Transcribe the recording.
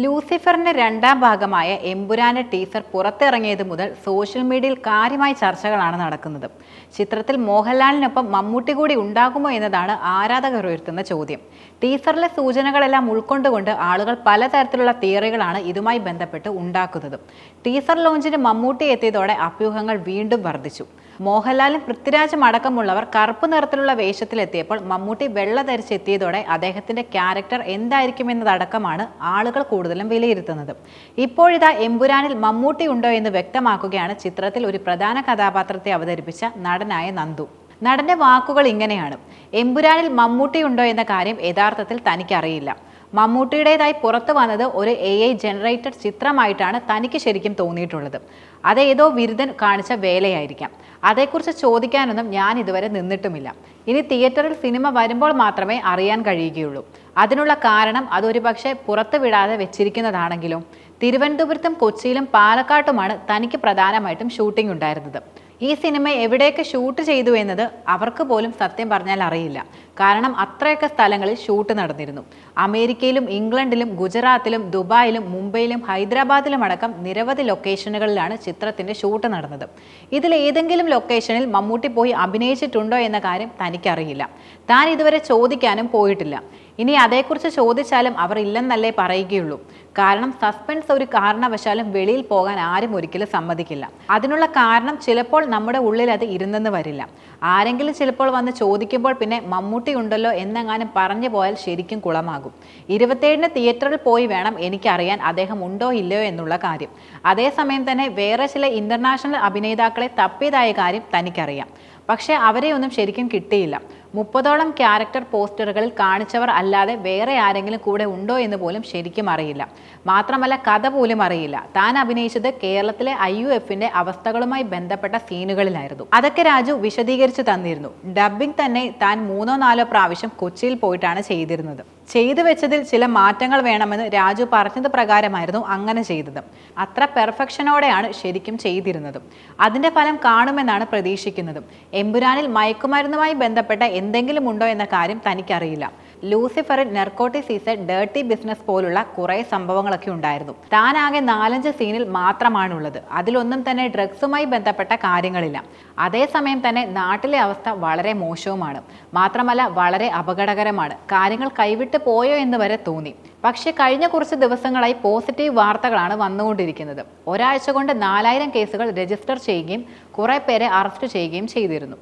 ലൂസിഫറിന്റെ രണ്ടാം ഭാഗമായ എമ്പുരാന്റെ ടീസർ പുറത്തിറങ്ങിയത് മുതൽ സോഷ്യൽ മീഡിയയിൽ കാര്യമായ ചർച്ചകളാണ് നടക്കുന്നത്. ചിത്രത്തിൽ മോഹൻലാലിനൊപ്പം മമ്മൂട്ടി കൂടി ഉണ്ടാകുമോ എന്നതാണ് ആരാധകർ ഉയർത്തുന്ന ചോദ്യം. ടീസറിലെ സൂചനകളെല്ലാം ഉൾക്കൊണ്ടുകൊണ്ട് ആളുകൾ പലതരത്തിലുള്ള തിയറികളാണ് ഇതുമായി ബന്ധപ്പെട്ട് ഉണ്ടാക്കുന്നത്. ടീസർ ലോഞ്ചിന് മമ്മൂട്ടി എത്തിയതോടെ അഭ്യൂഹങ്ങൾ വീണ്ടും വർദ്ധിച്ചു. മോഹൻലാലും പൃഥ്വിരാജും അടക്കമുള്ളവർ കറുപ്പ് നിറത്തിലുള്ള വേഷത്തിലെത്തിയപ്പോൾ മമ്മൂട്ടി വെള്ള ധരിച്ചെത്തിയതോടെ അദ്ദേഹത്തിന്റെ ക്യാരക്ടർ എന്തായിരിക്കുമെന്നതടക്കമാണ് ആളുകൾ കൂടുതലും വിലയിരുത്തുന്നത്. ഇപ്പോഴിതാ എമ്പുരാനിൽ മമ്മൂട്ടി ഉണ്ടോ എന്ന് വ്യക്തമാക്കുകയാണ് ചിത്രത്തിൽ ഒരു പ്രധാന കഥാപാത്രത്തെ അവതരിപ്പിച്ച നടനായ നന്ദു. നടന്റെ വാക്കുകൾ ഇങ്ങനെയാണ്. എമ്പുരാനിൽ മമ്മൂട്ടി ഉണ്ടോ എന്ന കാര്യം യഥാർത്ഥത്തിൽ തനിക്കറിയില്ല. മമ്മൂട്ടിയുടേതായി പുറത്തു വന്നത് ഒരു എ ഐ ജനറേറ്റഡ് ചിത്രമായിട്ടാണ് തനിക്ക് ശരിക്കും തോന്നിയിട്ടുള്ളത്. അത് ഏതോ കാണിച്ച വേലയായിരിക്കാം. അതേക്കുറിച്ച് ചോദിക്കാനൊന്നും ഞാൻ ഇതുവരെ നിന്നിട്ടുമില്ല. ഇനി തിയേറ്ററിൽ സിനിമ വരുമ്പോൾ മാത്രമേ അറിയാൻ കഴിയുകയുള്ളൂ. അതിനുള്ള കാരണം അതൊരു പക്ഷേ പുറത്തു വിടാതെ വെച്ചിരിക്കുന്നതാണെങ്കിലും തിരുവനന്തപുരത്തും കൊച്ചിയിലും പാലക്കാട്ടുമാണ് തനിക്ക് പ്രധാനമായിട്ടും ഷൂട്ടിംഗ് ഉണ്ടായിരുന്നത്. ഈ സിനിമ എവിടെയൊക്കെ ഷൂട്ട് ചെയ്തു എന്നത് അവർക്ക് പോലും സത്യം പറഞ്ഞാൽ അറിയില്ല. കാരണം അത്രയൊക്കെ സ്ഥലങ്ങളിൽ ഷൂട്ട് നടന്നിരുന്നു. അമേരിക്കയിലും ഇംഗ്ലണ്ടിലും ഗുജറാത്തിലും ദുബായിലും മുംബൈയിലും ഹൈദരാബാദിലും അടക്കം നിരവധി ലൊക്കേഷനുകളിലാണ് ചിത്രത്തിന്റെ ഷൂട്ട് നടന്നത്. ഇതിൽ ഏതെങ്കിലും ലൊക്കേഷനിൽ മമ്മൂട്ടി പോയി അഭിനയിച്ചിട്ടുണ്ടോ എന്ന കാര്യം തനിക്കറിയില്ല. താൻ ഇതുവരെ ചോദിക്കാനും പോയിട്ടില്ല. ഇനി അതേക്കുറിച്ച് ചോദിച്ചാലും അവർ ഇല്ലെന്നല്ലേ പറയുകയുള്ളൂ. കാരണം സസ്പെൻസ് ഒരു കാരണവശാലും വെളിയിൽ പോകാൻ ആരും ഒരിക്കലും സമ്മതിക്കില്ല. അതിനുള്ള കാരണം ചിലപ്പോൾ നമ്മുടെ ഉള്ളിൽ അത് ഇരുന്നെന്ന് വരില്ല. ആരെങ്കിലും ചിലപ്പോൾ വന്ന് ചോദിക്കുമ്പോൾ പിന്നെ മമ്മൂട്ടി ഉണ്ടല്ലോ എന്നെങ്ങാനും പറഞ്ഞു പോയാൽ ശരിക്കും കുളമാകും. ഇരുപത്തേഴിന് തിയേറ്ററിൽ പോയി വേണം എനിക്കറിയാൻ അദ്ദേഹം ഉണ്ടോ ഇല്ലയോ എന്നുള്ള കാര്യം. അതേസമയം തന്നെ വേറെ ചില ഇന്റർനാഷണൽ അഭിനേതാക്കളെ തപ്പിയതായ കാര്യം തനിക്കറിയാം. പക്ഷേ അവരെ ഒന്നും ശരിക്കും കിട്ടിയില്ല. മുപ്പതോളം ക്യാരക്ടർ പോസ്റ്ററുകളിൽ കാണിച്ചവർ അല്ലാതെ വേറെ ആരെങ്കിലും കൂടെ ഉണ്ടോ എന്ന് പോലും ശരിക്കും അറിയില്ല. മാത്രമല്ല കഥ പോലും അറിയില്ല. താൻ അഭിനയിച്ചത് കേരളത്തിലെ ഐ യു എഫിന്റെ അവസ്ഥകളുമായി ബന്ധപ്പെട്ട സീനുകളിലായിരുന്നു. അതൊക്കെ രാജു വിശദീകരിച്ചു തന്നിരുന്നു. ഡബ്ബിംഗ് തന്നെ താൻ മൂന്നോ നാലോ പ്രാവശ്യം കൊച്ചിയിൽ പോയിട്ടാണ് ചെയ്തിരുന്നത്. ചെയ്തു വെച്ചതിൽ ചില മാറ്റങ്ങൾ വേണമെന്ന് രാജു പറഞ്ഞത് പ്രകാരമായിരുന്നു അങ്ങനെ ചെയ്തത്. അത്ര പെർഫെക്ഷനോടെയാണ് ശരിക്കും ചെയ്തിരുന്നതും. അതിന്റെ ഫലം കാണുമെന്നാണ് പ്രതീക്ഷിക്കുന്നതും. എമ്പുരാനിൽ മയക്കുമരുന്നുമായി ബന്ധപ്പെട്ട എന്തെങ്കിലും ഉണ്ടോ എന്ന കാര്യം തനിക്കറിയില്ല. ലൂസിഫറിൽ നെർക്കോട്ടിസീസ് ഡേർട്ടി ബിസിനസ് പോലുള്ള കുറേ സംഭവങ്ങളൊക്കെ ഉണ്ടായിരുന്നു. താനാകെ നാലഞ്ച് സീനിൽ മാത്രമാണുള്ളത്. അതിലൊന്നും തന്നെ ഡ്രഗ്സുമായി ബന്ധപ്പെട്ട കാര്യങ്ങളില്ല. അതേസമയം തന്നെ നാട്ടിലെ അവസ്ഥ വളരെ മോശവുമാണ്. മാത്രമല്ല വളരെ അപകടകരമാണ്. കാര്യങ്ങൾ കൈവിട്ട് പോയോ എന്ന് വരെ തോന്നി. പക്ഷേ കഴിഞ്ഞ കുറച്ച് ദിവസങ്ങളായി പോസിറ്റീവ് വാർത്തകളാണ് വന്നുകൊണ്ടിരിക്കുന്നത്. ഒരാഴ്ച കൊണ്ട് നാലായിരം കേസുകൾ രജിസ്റ്റർ ചെയ്യുകയും കുറെ പേരെ അറസ്റ്റ് ചെയ്യുകയും ചെയ്തിരുന്നു.